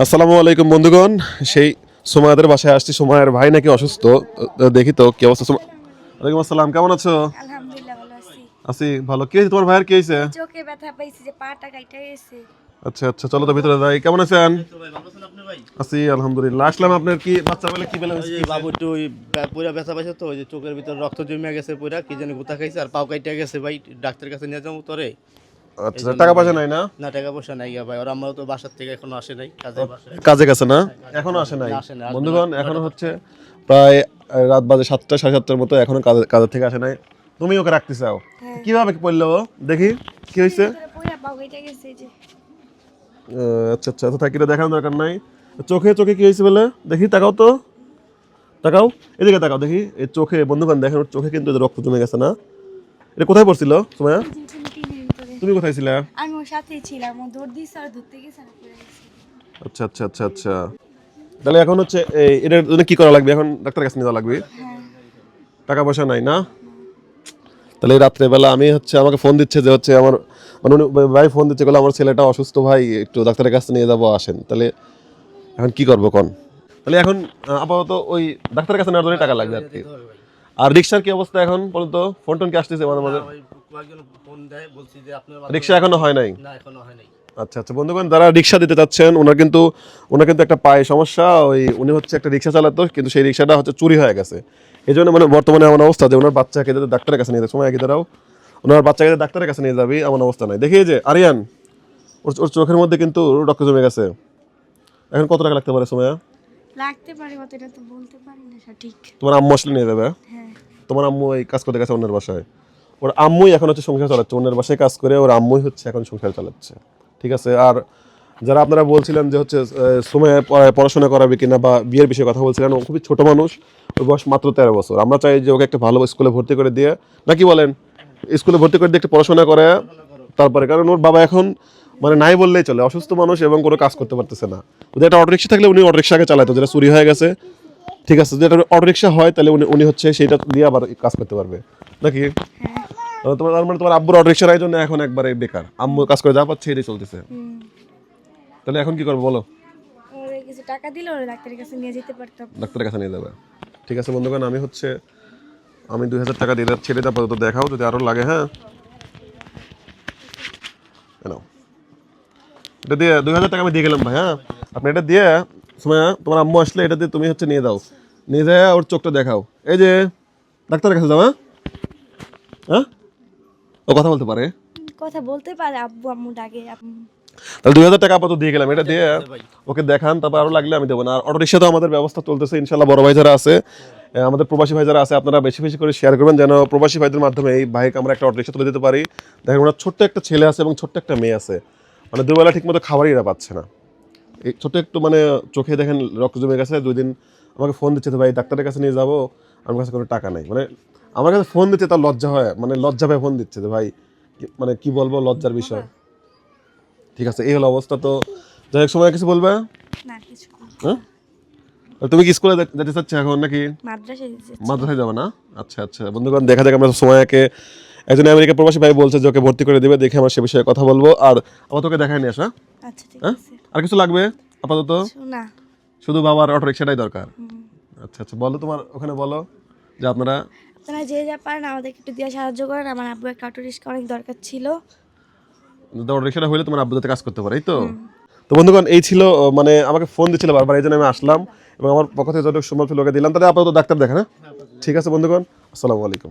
আসসালামু আলাইকুম বন্ধুগণ। সেই সোমায়াদের বাসায় আসছি। সোমায়ের ভাই নাকি অসুস্থ? দেখি তো কি অবস্থা। সোমা ওয়ালাইকুম আসসালাম কেমন আছো? আলহামদুলিল্লাহ ভালো আছি। আছি ভালো। কি তোমার ভাইয়ের কি হয়েছে? চোখে ব্যথা পাইছি যে পাটা কাইটা গেছে। আচ্ছা আচ্ছা চলো তো ভিতরে যাই। কেমন আছেন? আছি আলহামদুলিল্লাহ। আসলাম আপনার কি বাচ্চা বেলা কি বেলা? এই বাবু একটু ওই পুরা ব্যথা পাইছে তো ওই যে চোখের ভিতর রক্ত জমে গেছে পুরা কি জানি গুতা খাইছে আর পাও কাইটা গেছে। ভাই ডাক্তারের কাছে নিয়ে যাব তোরে। আচ্ছা টাকা পয়সা নাই না? না টাকা পয়সা নাই ভাই। ওর আমরা তো বাসার থেকে এখনও আসে নাই কাজে বাসায়। কাজে গেছে না? এখনও আসে নাই? বন্ধুগণ এখনও হচ্ছে প্রায় রাত বাজে সাতটা সাড়ে সাতটার মতো এখনও কাজে- কাজের থেকে আসে নাই। তুমি ওকে রাখতে চাও হ্যাঁ। কীভাবে পড়ল দেখি কি হয়েছে? পুরা পাও গেছে যে। আচ্ছা আচ্ছা তো থাকিটা দেখানোর দরকার নাই। চোখে চোখে কি হয়েছে বলে? দেখি তাকাও তো। তাকাও। এদিকে তাকাও দেখি। এই চোখে বন্ধুবান দেখেন চোখে কিন্তু রক্ত জমে গেছে না? এটা কোথায় পড়ছিল ভিতরে তুমি কোথায় ছিলে? আমি ওর সাথেই ছিলাম। ও দৌড় দিচ্ছে আর ধরতে গেছে আর পড়ে গেছে। আচ্ছা আচ্ছা আচ্ছা আচ্ছা। তাহলে এখন হচ্ছে এই এটার জন্য কি করা লাগবে? এখন ডাক্তারের কাছে নিয়ে যাওয়া লাগবে? হ্যাঁ। টাকা পয়সা নাই না? তাহলে এই রাত্রেবেলা আমি হচ্ছে আমাকে ফোন দিচ্ছে যে হচ্ছে আমার মানে উনি ভাই ফোন দিচ্ছে বলে আমার ছেলেটা অসুস্থ ভাই একটু ডাক্তারের কাছে নিয়ে যাব আসেন। তাহলে এখন কি করব কোন তাহলে এখন আপাতত ওই ডাক্তারের কাছে নেওয়ার জন্য টাকা লাগবে আর কি। আর রিক্সার কি অবস্থা এখন পর্যন্ত ফোন টোন কি আসতেছে মাঝে মাঝে? কয়েকজন ফোন দেয় বলছি যে আপনার রিক্সা এখনও হয় নাই? না এখনও হয় নাই। আচ্ছা আচ্ছা বন্ধুগণ যারা রিক্সা দিতে চাচ্ছেন ওনার কিন্তু ওনার কিন্তু একটা পায়ে সমস্যা। ওই উনি হচ্ছে একটা রিক্সা চালাতো কিন্তু সেই রিক্সাটা হচ্ছে চুরি হয়ে গেছে। এই জন্য মানে বর্তমানে এমন অবস্থা যে ওনার বাচ্চাকে যাতে ডাক্তারের কাছে নিয়ে যাবে সময় দাঁড়াও। ওনার বাচ্চাকে যাতে ডাক্তারের কাছে নিয়ে যাবি এমন অবস্থা নাই। দেখি যে আরিয়ান ওর ওর চোখের মধ্যে কিন্তু রক্ত জমে গেছে। এখন কত টাকা লাগতে পারে সময় লাগতে পারে কত এটা তো বলতে পারি না সঠিক। তোমার আম্মু আসলে নিয়ে যাবে? হ্যাঁ। তোমার আম্মু এই কাজ করতে গেছে অন্যের বাসায়। ওর আম্মুই এখন হচ্ছে সংসার চালাচ্ছে, অন্যের বাসায় কাজ করে ওর আম্মুই হচ্ছে এখন সংসার চালাচ্ছে। ঠিক আছে? আর যারা আপনারা বলছিলেন যে হচ্ছে সময় পড়াশোনা করাবে কিনা বা বিয়ের বিষয়ে কথা বলছিলেন, ও খুবই ছোট মানুষ, ওর বয়স মাত্র তেরো বছর। আমরা চাই যে ওকে একটা ভালো স্কুলে ভর্তি করে দিয়ে নাকি বলেন? স্কুলে ভর্তি করে দিয়ে একটু পড়াশোনা করে, তারপরে, কারণ ওর বাবা এখন মানে নাই বললেই চলে, অসুস্থ মানুষ এবং কোনো কাজ করতে পারতেছে না। যদি একটা অটোরিক্সা থাকলে উনি অটোরিক্সা আগে চালাতো যেটা চুরি হয়ে গেছে। ঠিক আছে? যদি একটা অটোরিক্সা হয়, তাহলে উনি উনি হচ্ছে সেইটা দিয়ে আবার কাজ করতে পারবে। নাকি? হ্যাঁ তোমার তার মানে তোমার আব্বুর অটোরিক্সার জন্য এখন একবারে বেকার। আম্মু কাজ করে যা পাচ্ছে এটাই চলতেছে। তাহলে এখন কি করব বলো? ওরে কিছু টাকা দিলে ওরা ডাক্তারের কাছে নিয়ে যেতে পারতাম। ডাক্তারের কাছে নিয়ে যাবে। ঠিক আছে বন্ধুগণ আমি হচ্ছে আমি দুই হাজার টাকা দিয়ে যাচ্ছি এটা আপাতত দেখাও যদি আরও লাগে হ্যাঁ? এনাও। এটা দিয়ে দুই হাজার টাকা আমি দিয়ে গেলাম ভাই হ্যাঁ? আপনি এটা দিয়ে সময় তোমার আম্মু আসলে এটা দিয়ে তুমি হচ্ছে নিয়ে দাও নিয়ে যায় ওর চোখটা দেখাও। এই যে ডাক্তারের কাছে যাও হ্যাঁ? হ্যাঁ? ও কথা বলতে পারে? কথা বলতে পারে আব্বু আম্মু ডাকে। তাহলে দুই হাজার টাকা আপাতত দিয়ে গেলাম এটা দিয়ে ওকে দেখান তারপর আরও লাগলে আমি দেবো না। আর অটো রিক্সা তো আমাদের ব্যবস্থা চলতেছে ইনশাল্লাহ বড় ভাই যারা আছে আমাদের প্রবাসী ভাই যারা আছে আপনারা বেশি বেশি করে শেয়ার করবেন যেন প্রবাসী ভাইদের মাধ্যমে এই ভাইকে আমরা একটা অটো রিক্সা তুলে দিতে পারি। দেখেন ওনার ছোট্ট একটা ছেলে আছে এবং ছোট্ট একটা মেয়ে আছে। মানে দুবেলা ঠিকমতো খাবারই এরা পাচ্ছে না। এই ছোট্ট একটু মানে চোখে দেখেন রক্ত জমে গেছে দুই দিন আমাকে ফোন দিচ্ছে তো ভাই ডাক্তারের কাছে নিয়ে যাব আমার কাছে কোনো টাকা নাই। মানে আমার কাছে ফোন দিচ্ছে তার লজ্জা হয় মানে লজ্জা ভাই ফোন দিচ্ছে যে ভাই মানে কি বলব লজ্জার বিষয়। ঠিক আছে এই হলো অবস্থা তো। যাই হোক সময় কিছু বলবে? না কিছু হ্যাঁ? তুমি কি স্কুলে যেতে চাচ্ছ এখন নাকি? মাদ্রাসায় যাবে না? আচ্ছা আচ্ছা। বন্ধুগণ দেখা যাক আমরা সময়কে একজন আমেরিকা প্রবাসী ভাই বলছে যে ওকে ভর্তি করে দেবে দেখে আমরা সে বিষয়ে কথা বলব। আর আবার তোকে দেখায় নিয়ে আসা আচ্ছা হ্যাঁ? আর কিছু লাগবে আপাতত? না। শুধু বাবার অটো রিক্সাটাই দরকার আচ্ছা আচ্ছা। বলো তোমার ওখানে বলো যে আপনারা আপনারা যে যা পারেন আমাদেরকে একটু দিয়ে সাহায্য করেন। আমার আব্বু একটা অটো রিক্সা অনেক দরকার ছিল। অটো রিক্সাটা হলে তোমার আব্বু কাজ করতে পারে এই তো? তো বন্ধুগণ এই ছিল মানে আমাকে ফোন দিচ্ছিল বারবার এই জন্য আমি আসলাম এবং আমার পক্ষ থেকে যতটুকু সম্ভব ছিল ওকে দিলাম। তাহলে আপাতত ডাক্তার দেখা না ঠিক আছে বন্ধুগণ আসসালামু আলাইকুম।